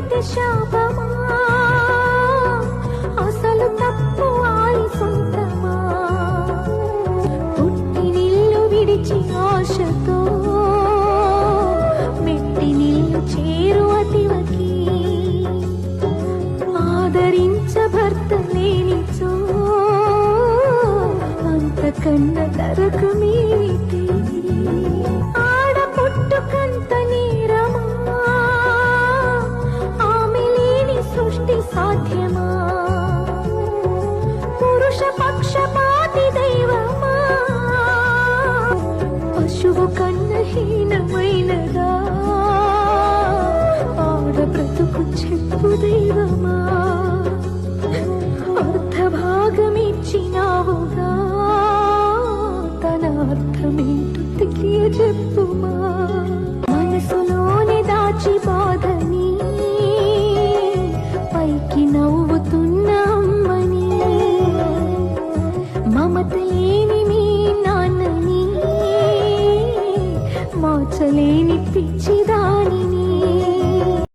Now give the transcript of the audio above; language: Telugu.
పడితే శాపమా? అసలు తప్పు ఆయి సొంతమా? పుట్టి విడిచి ఆశతో మెట్టి చేరు అతివకి. ఆదరించ భర్త లేనిచో అంతకన్న ఆడ పుట్టుకంత పశువు కన్నహీనమైనదా ఆడ బ్రతుకు చెప్పు దైవమా? అర్ధభాగమిచ్చినావుగా? తన అర్థమేంటో తెలియజెప్పుమా మార్చలేని పిచ్చిదానిని